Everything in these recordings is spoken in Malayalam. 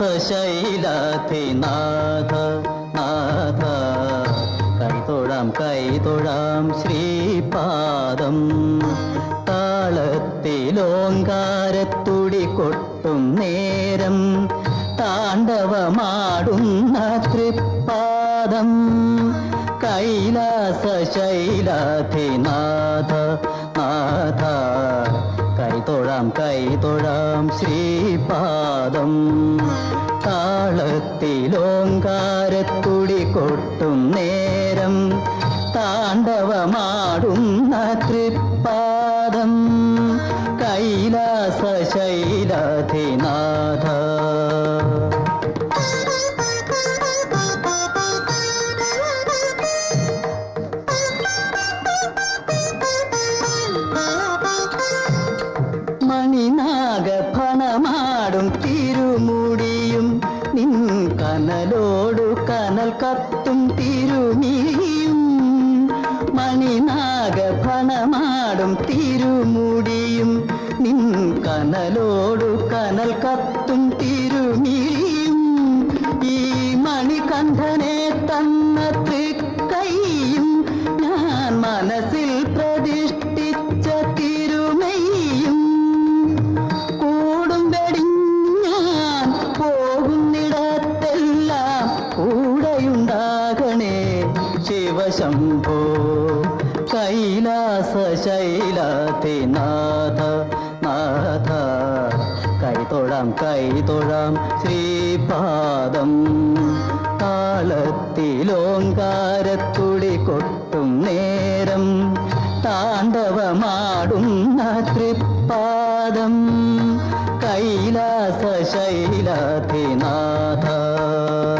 കൈലാസശൈലാധിനാഥ നാഥ കൈതൊഴാം കൈതൊഴാം ശ്രീപാദം താളത്തിലോങ്കാരത്തുടി കൊട്ടും നേരം താണ്ഡവമാടുന്ന തൃപ്പാദം കൈലാസശൈലാധിനാഥ നാഥ കൈതൊഴാം കൈതൊഴാം ശ്രീപാദം. താളത്തിലോങ്കാരത്തുടി കൊട്ടും നേരം താണ്ഡവമാടുന്ന തൃപ്പാദം. കൈലാസശൈലാധിനാഥ മണിനാഗഫണമാടും തിരുമുടിയും. നിൻ കനലോടു കനൽ കത്തും തിരുമിഴിയും മണിനാഗഫണമാടും തിരുമുടിയും. നിൻ കനലോടു കനൽ കത്തും തിരുമിഴിയും ഈ മണികണ്ഠനെ തന്ന ശിവശംഭോ കൈലാസ ശൈലത്തെ നാഥ. കൈതൊഴാം കൈതൊഴാം ശ്രീപാദം. താളത്തിലോങ്കാരത്തുളി കൊട്ടും നേരം. താണ്ഡവമാടുന്ന തൃപ്പാദം കൈലാസ ശൈലത്തെ ചന്ദന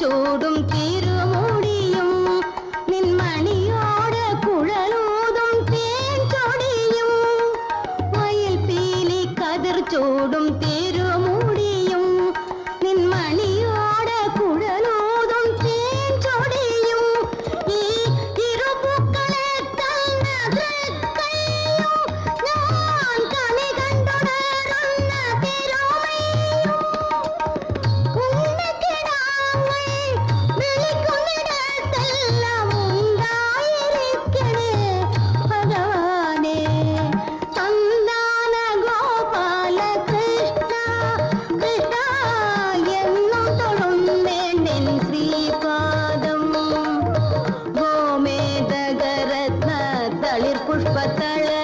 ചൂടും ಮಾತಳ